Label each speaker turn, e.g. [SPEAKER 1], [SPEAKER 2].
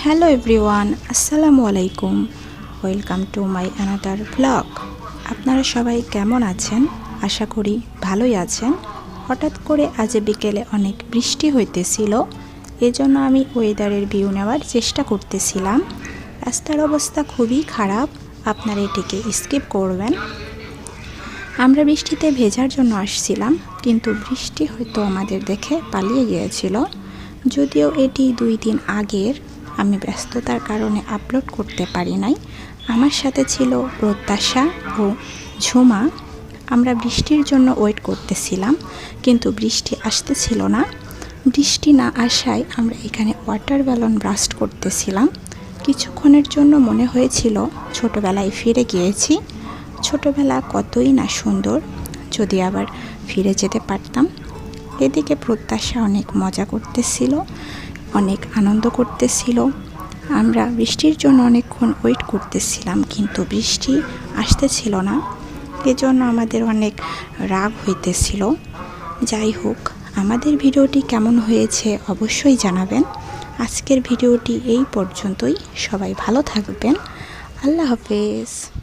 [SPEAKER 1] Hello everyone আসসালামু আলাইকুম welcome to my another blog আপনারা সবাই কেমন আছেন? আশা করি ভালোই আছেন। হঠাৎ করে আজ বিকেলে অনেক বৃষ্টি হইতেছিল। এজন্য আমি ওয়েদারের ভিউ নেওয়ার চেষ্টা করতেছিলাম। রাস্তার অবস্থা খুবই খারাপ। আপনারা এটিকে স্কিপ করবেন। আমরা বৃষ্টিতে ভেজার জন্য আসছিলাম, কিন্তু বৃষ্টি হয়তো আমাদের দেখে পালিয়ে গিয়েছিল। যদিও এটি দুই দিন আগের, আমি ব্যস্ততার কারণে আপলোড করতে পারি নাই। আমার সাথে ছিল প্রত্যাশা ও ঝুমা। আমরা বৃষ্টির জন্য ওয়েট করতেছিলাম, কিন্তু বৃষ্টি আসতেছিল না। বৃষ্টি না আসায় আমরা এখানে ওয়াটার ব্যালন ব্রাস্ট করতেছিলাম। কিছুক্ষণের জন্য মনে হয়েছিল ছোটবেলায় ফিরে গিয়েছি। ছোটবেলা কতই না সুন্দর, যদি আবার ফিরে যেতে পারতাম। এদিকে প্রত্যাশা অনেক মজা করতেছিল, অনেক আনন্দ করতেছিল। আমরা বৃষ্টির জন্য অনেকক্ষণ ওয়েট করতেছিলাম, কিন্তু বৃষ্টি আসতেছিল না। এজন্য আমাদের অনেক রাগ হইতেছিল। যাই হোক, আমাদের ভিডিওটি কেমন হয়েছে অবশ্যই জানাবেন। আজকের ভিডিওটি এই পর্যন্তই। সবাই ভালো থাকবেন। আল্লাহ হাফেজ।